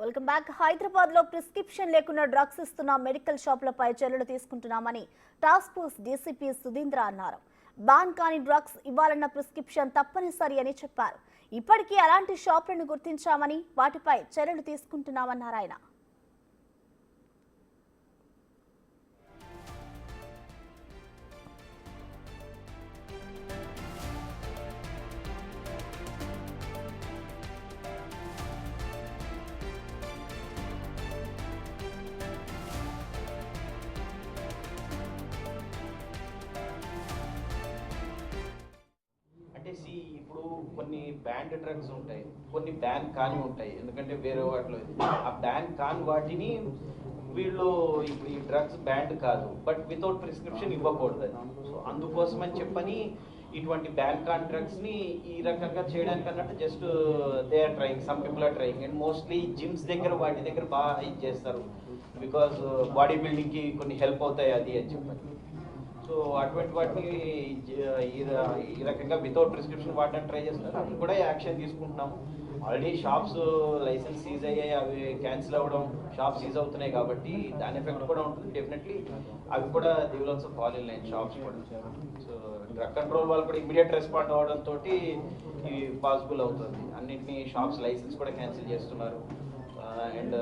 Welcome back హైదరాబాద్లో prescription లేకుండా drugs ఇస్తున్న మెడికల్ షాపులపై చర్యలు తీసుకుంటున్నామని టాస్క్ ఫోర్స్ డీసీపీ సుధీంద్ర అన్నారు. బాన్ కాని డ్రగ్స్ ఇవ్వాలన్న ప్రిస్క్రిప్షన్ తప్పనిసరి అని చెప్పారు. ఇప్పటికీ అలాంటి షాపులను గుర్తించామని వాటిపై చర్యలు తీసుకుంటున్నామన్నారు ఆయన. ఇప్పుడు కొన్ని బ్యాండ్ డ్రగ్స్ ఉంటాయి కొన్ని బ్యాన్ కాని ఉంటాయి ఎందుకంటే వేరే వాటిలో ఆ బ్యాన్ కాని వాటిని వీళ్ళు ఇప్పుడు ఈ డ్రగ్స్ బ్యాండ్ కాదు బట్ వితౌట్ ప్రిస్క్రిప్షన్ ఇవ్వకూడదు. సో అందుకోసం అని చెప్పని ఇటువంటి బ్యాన్ కాన్ డ్రగ్స్ని ఈ రకంగా చేయడానికి అన్నట్టు just they are trying some people are trying and mostly gyms దగ్గర వాటి దగ్గర బాగా ఇది చేస్తారు. బికాస్ బాడీ బిల్డింగ్కి కొన్ని హెల్ప్ అవుతాయి అది అని చెప్పని. సో అటువంటి వాటిని ఈ ఈ రకంగా వితౌట్ ప్రిస్క్రిప్షన్ వాడడానికి ట్రై చేస్తున్నారు. అవి కూడా యాక్షన్ తీసుకుంటున్నాము. ఆల్రెడీ షాప్స్ లైసెన్స్ సీజ్ అయ్యాయి. అవి క్యాన్సిల్ అవ్వడం షాప్స్ సీజ్ అవుతున్నాయి కాబట్టి దాని ఎఫెక్ట్ కూడా ఉంటుంది. డెఫినెట్లీ అవి కూడా they will also fall in line shops కూడా. సో డ్రగ్ కంట్రోల్ వాళ్ళు కూడా ఇమీడియట్ రెస్పాండ్ అవ్వడం తోటి ఇది పాసిబుల్ అవుతుంది. అన్నింటినీ షాప్స్ లైసెన్స్ కూడా క్యాన్సిల్ చేస్తున్నారు. Uh, and